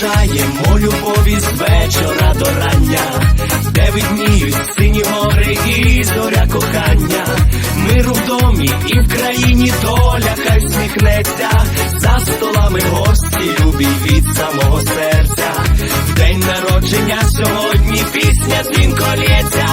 бажаємо любові з вечора до рання, де видніють сині гори і зоря кохання, миру в домі і в країні доля хай сміхнеться, за столами гості, любі від самого серця. В день народження сьогодні пісня лється